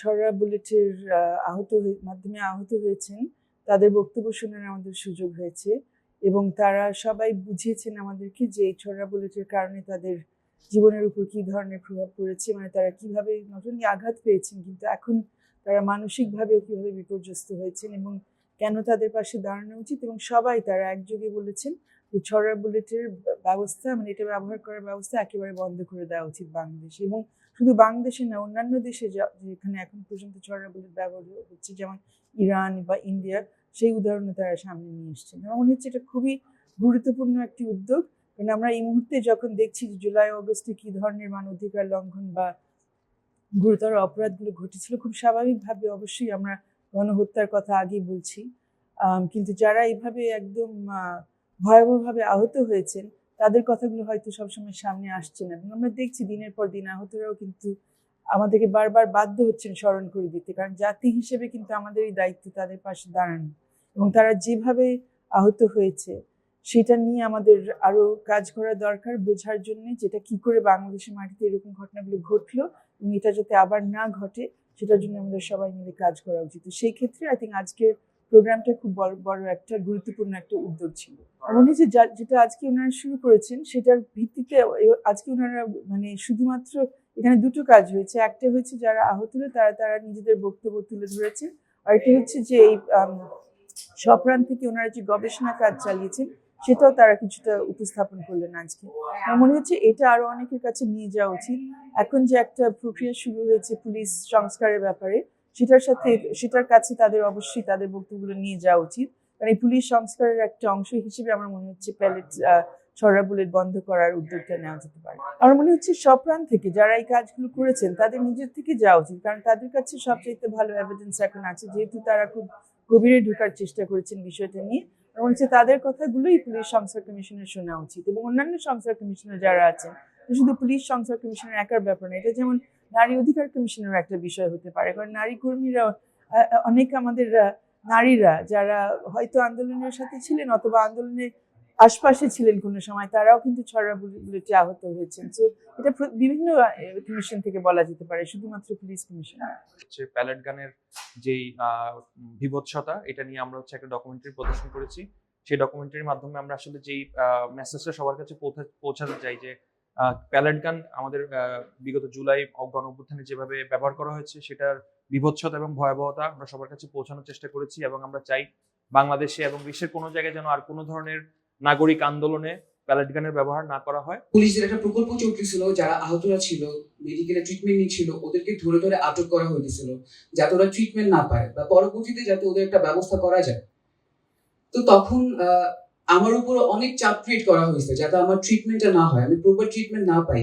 ছড়া বুলেটের আহত মাধ্যমে আহত হয়েছেন। তাদের বক্তব্য শোনার আমাদের সুযোগ হয়েছে এবং তারা সবাই বুঝিয়েছেন আমাদেরকে যে এই ছড়া বুলেটের কারণে তাদের জীবনের উপর কি ধরনের প্রভাব পড়েছে মানে তারা কীভাবে অনলি আঘাত পেয়েছেন, কিন্তু এখন তারা মানসিকভাবেও কীভাবে বিপর্যস্ত হয়েছেন এবং কেন তাদের পাশে দাঁড়ানো উচিত এবং সবাই তারা একযোগে বলেছেন যে ছড়া বুলেটের ব্যবস্থা মানে এটা ব্যবহার করার ব্যবস্থা একেবারে বন্ধ করে দেওয়া উচিত বাংলাদেশে এবং শুধু বাংলাদেশে না অন্যান্য দেশে যেখানে এখন পর্যন্ত ছড়া বুলেট ব্যবহার হচ্ছে, যেমন ইরান বা ইন্ডিয়া সেই উদাহরণও তারা সামনে নিয়ে এসছেন আমার মনে হচ্ছে এটা খুবই গুরুত্বপূর্ণ একটি উদ্যোগ। কারণ আমরা এই মুহূর্তে যখন দেখছি যে জুলাই, অগস্টে কি ধরনের মানবাধিকার লঙ্ঘন বা গুরুতর অপরাধগুলো ঘটেছিল, খুব স্বাভাবিকভাবে অবশ্যই আমরা গণহত্যার কথা আগেই বলছি। কিন্তু যারা এইভাবে একদম ভয়াবহভাবে আহত হয়েছেন তাদের কথাগুলো হয়তো সবসময় সামনে আসছে না। এবং আমরা দেখছি দিনের পর দিন আহতরাও কিন্তু আমাদেরকে বারবার বাধ্য হচ্ছেন স্মরণ করে দিতে। কারণ জাতি হিসেবে কিন্তু আমাদের এই দায়িত্ব তাদের পাশে দাঁড়ানো। এবং তারা যেভাবে আহত হয়েছে, সেটা নিয়ে আমাদের আরও কাজ করা দরকার বোঝার জন্য যেটা কি করে বাংলাদেশের মাটিতে এরকম ঘটনাগুলো ঘটলো এবং এটা যাতে আবার না ঘটে, সেটার জন্য আমাদের সবাই মিলে কাজ করা উচিত। সেই ক্ষেত্রে আই থিঙ্ক আজকের প্রোগ্রামটা খুব বড় বড় একটা গুরুত্বপূর্ণ একটা উদ্যোগ ছিল। হয় যে যেটা আজকে ওনারা শুরু করেছেন, সেটার ভিত্তিতে আজকে ওনারা মানে শুধুমাত্র এখানে দুটো কাজ হয়েছে। একটা হচ্ছে যারা আহত হলো, তারা তারা নিজেদের বক্তব্য তুলে ধরেছেন। আর একটা হচ্ছে যে এই সপ্রাণ থেকে ওনারা যে গবেষণা কাজ চালিয়েছেন, সেটাও তারা কিছুটা উপস্থাপন করলেন আজকে। আমার মনে হচ্ছে এটা আরও অনেকের কাছে নিয়ে যাওয়া উচিত। এখন যে একটা প্রক্রিয়া শুরু হয়েছে পুলিশ সংস্কারের ব্যাপারে সেটার সাথে, সেটার কাছে তাদের অবশ্যই তাদের বক্তব্যগুলো নিয়ে যাওয়া উচিত। কারণ এই পুলিশ সংস্কারের একটা অংশ হিসেবে আমার মনে হচ্ছে প্যালেট ছড়া বুলেট বন্ধ করার উদ্যোগটা নেওয়া যেতে পারে। আমার মনে হচ্ছে সব সপ্রাণ থেকে যারা এই কাজগুলো করেছেন, তাদের নিজের থেকে যাওয়া উচিত। কারণ তাদের কাছে সবচাইতে ভালো এভিডেন্স এখন আছে। যেহেতু তারা খুব গভীরে ঢোকার চেষ্টা করেছেন বিষয়টা নিয়ে, আমার মনে হচ্ছে তাদের কথাগুলোই পুলিশ সংস্কার কমিশনের শোনা উচিত। এবং অন্যান্য সংস্কার কমিশনার যারা আছেন, শুধু পুলিশ সংস্কার কমিশনের একার ব্যাপার না, এটা যেমন নারী অধিকার কমিশনের একটা বিষয় হতে পারে। কারণ নারী কর্মীরা অনেক আমাদের নারীরা যারা হয়তো আন্দোলনের সাথে ছিলেন অথবা আন্দোলনের আশপাশে ছিলেন কোনো সময়, তারাও কিন্তু ছড়া বুলেটে আহত হয়েছেন। তো এটা বিভিন্ন কমিশন থেকে বলা যেতে পারে, শুধুমাত্র পুলিশ কমিশন। হচ্ছে প্যালেট গানের যেই বিভৎসতা, এটা নিয়ে আমরা হচ্ছে একটা ডকুমেন্টারি প্রদর্শন করেছি। সেই ডকুমেন্টারির মাধ্যমে আমরা আসলে যেই মেসেজটা সবার কাছে পৌঁছাতে চাই যে প্যালেট গান আমাদের বিগত জুলাই গণ অভ্যুত্থানে যেভাবে ব্যবহার করা হয়েছে সেটার বিভৎসতা এবং ভয়াবহতা আমরা সবার কাছে পৌঁছানোর চেষ্টা করেছি এবং আমরা চাই বাংলাদেশে এবং বিশ্বের কোনো জায়গায় যেন আর কোনো ধরনের নাগরিক আন্দোলনে প্যালেট গানের ব্যবহার না করা হয়। পুলিশের একটা প্রকল্প চলতেছিল যারা আহতরা ছিল মেডিকেলে ট্রিটমেন্ট নিচ্ছিল, ওদেরকে ধরে ধরে আটক করা হয়েছিল, যাতে ওরা ট্রিটমেন্ট না পায় বা পরবর্তীতে যাতে ওদের একটা ব্যবস্থা করা যায়। তো তখন আমার উপর অনেক চাপ ক্রিয়েট করা হয়েছে যাতে আমার ট্রিটমেন্টটা না হয়। আমি প্রপার ট্রিটমেন্ট না পাই।